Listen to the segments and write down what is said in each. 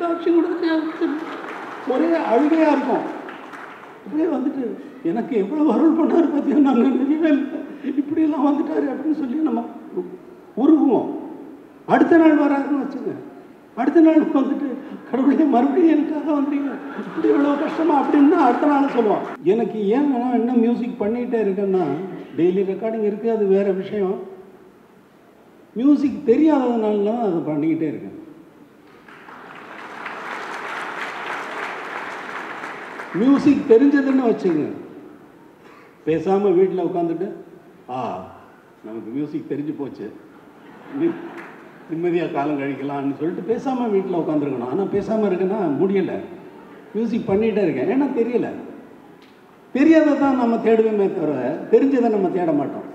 காட்சி கொடுத்துட்டு ஒரே அழுகையாக இருக்கும். அப்படியே வந்துட்டு எனக்கு எவ்வளோ அருள் பண்ணார் பார்த்தீங்கன்னா நாங்கள் நினைவே இல்லை இப்படியெல்லாம் வந்துட்டாரு அப்படின்னு சொல்லி நம்ம உருகுவோம். அடுத்த நாள் வராதுன்னு வச்சுங்க. அடுத்த நாள் வந்துட்டு கடவுளே மறுபடியும் எனக்காக வந்தீங்க. இப்படி இவ்வளோ கஷ்டமா? அப்படின்னு அடுத்த நாள் சொல்லுவான். எனக்கு ஏன் நான் என்ன மியூசிக் பண்ணிகிட்டே இருக்கேன்னா டெய்லி ரெக்கார்டிங் இருக்குது அது வேறு விஷயம். மியூசிக் தெரியாததுனால தான் அதை பண்ணிக்கிட்டே இருக்கேன். மியூசிக் தெரிஞ்சதுன்னு வச்சுங்க. பேசாமல் வீட்டில் உட்காந்துட்டு ஆ நமக்கு மியூசிக் தெரிஞ்சு போச்சு. நிம்மதியாக காலம் கழிக்கலாம்னு சொல்லிட்டு பேசாமல் வீட்டில் உட்காந்துருக்கணும் ஆனால் பேசாமல் இருக்குன்னா முடியலை. மியூசிக் பண்ணிகிட்டே இருக்கேன். ஏன்னா தெரியல. தெரியாததை தான் நம்ம தேடுவோமே தவிர தெரிஞ்சதை நம்ம தேட மாட்டோம்.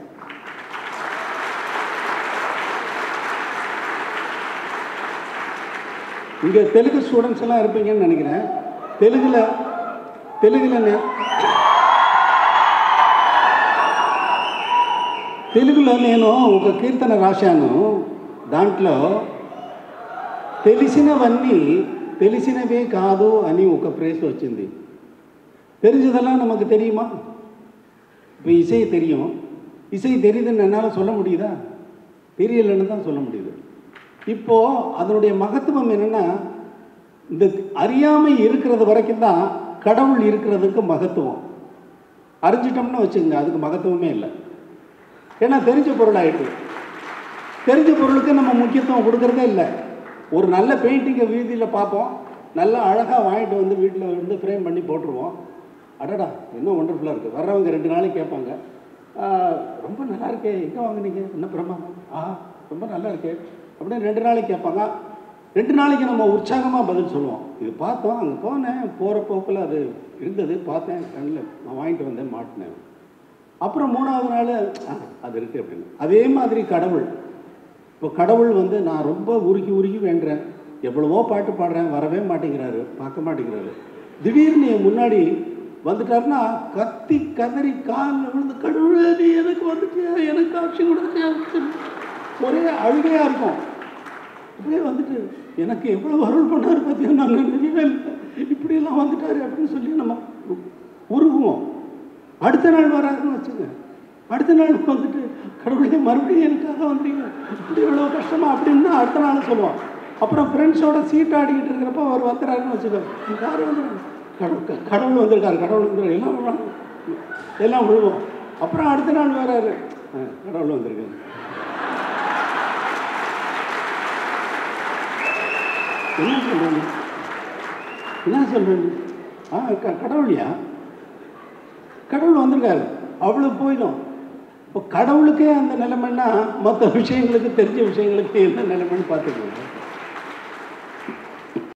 இங்கே தெலுங்கு ஸ்டூடெண்ட்ஸ் எல்லாம் இருப்பீங்கன்னு நினைக்கிறேன். தெலுங்கில் தெலுங்குல நே- తెలుగులో నేను ఒక కీర్తన రాశాను దాంట్లో తెలిసినవన్నీ తెలిసినవే కాదు అని ఒక ప్రేస్ వచ్చింది தெரிஞ்சதெல்லாம் நமக்கு தெரியுமா இப்போ இசை தெரியும் இசை தெரியுதுன்னு என்னால் சொல்ல முடியுதா தெரியலைன்னு தான் சொல்ல முடியுது இப்போது அதனுடைய மகத்துவம் என்னென்னா இந்த அறியாமை இருக்கிறது வரைக்கும் தான் கடவுள் இருக்கிறதுக்கு மகத்துவம். அறிஞ்சிட்டோம்னு வச்சுக்கோங்க அதுக்கு மகத்துவமே இல்லை. ஏன்னா தெரிஞ்ச பொருள் ஆகிட்டு தெரிஞ்ச பொருளுக்கு நம்ம முக்கியத்துவம் கொடுக்கறதே இல்லை. ஒரு நல்ல பெயிண்டிங்கை வீதியில் பார்ப்போம். நல்லா அழகாக வாங்கிட்டு வந்து வீட்டில் வந்து ஃப்ரேம் பண்ணி போட்டுருவோம். அடடா இன்னும் ஒண்டர்ஃபுல்லாக இருக்குது வர்றவங்க ரெண்டு நாளைக்கு கேட்பாங்க. ரொம்ப நல்லா இருக்கே. எங்கே வாங்குனீங்க? என்ன பிரமாதம் ஆ ரொம்ப நல்லா இருக்கே. அப்படின்னு ரெண்டு நாளைக்கு கேட்பாங்க. ரெண்டு நாளைக்கு நம்ம உற்சாகமாக பதில் சொல்லுவோம். இது பார்த்தோம் அங்கே போனேன் போகிற போக்கில் அது இருந்தது பார்த்தேன் கண்ணில் நான் வாங்கிட்டு வந்தேன் மாட்டினேன். அப்புறம் மூணாவது நாள் அது இருக்குது அப்படின்னு. அதே மாதிரி கடவுள். இப்போ கடவுள் வந்து நான் ரொம்ப உருகி உருகி வேண்டுறேன். எவ்வளவோ பாட்டு பாடுறேன் வரவே மாட்டேங்கிறாரு பார்க்க மாட்டேங்கிறாரு. திடீர்னு என் முன்னாடி வந்துட்டாருன்னா கத்தி கதறி காலில் விழுந்து கடவுள் நீ எனக்கு வந்துட்டியா? எனக்கு ஆப்ஷன் கொடுத்துட்டியா ஒரே அழுகையாக இருக்கும். அப்படியே வந்துட்டு எனக்கு எவ்வளோ அருள் பண்ணார் பார்த்தீங்கன்னா நாங்கள் நினைவே இல்லை. இப்படியெல்லாம் வந்துட்டார் அப்படின்னு சொல்லி நம்ம உருகுவோம். அடுத்த நாள் வராருன்னு வச்சுங்க அடுத்த நாள் வந்துட்டு கடவுளே மறுபடியும் எனக்காக வந்தீங்க. இப்படி இவ்வளோ கஷ்டமா? அப்படின்னு அடுத்த நாள் சொல்லுவான். அப்புறம் ஃப்ரெண்ட்ஸோட சீட் ஆடிக்கிட்டு இருக்கிறப்ப அவர் வந்துடுறாருன்னு வச்சுக்கோ யார் வந்துடுறாங்க கடவுள் கடவுள் வந்திருக்காரு. கடவுள் வந்துருக்காரு. எல்லாம் விழுவாங்க. எல்லாம் விழுவோம் அப்புறம் அடுத்த நாள் வராரு. "ஆ, கடவுள் வந்திருக்காரு. என்ன சொல்றீங்க என்ன சொல்றீங்க ஆ க- கடவுளையா? கடவுள் வந்திருக்காரு. அவ்வளோ போயிடும். இப்போ கடவுளுக்கே அந்த நிலைமைன்னா மற்ற விஷயங்களுக்கு தெரிஞ்ச விஷயங்களுக்கு என்ன நிலைமைன்னு பார்த்துக்கோங்க.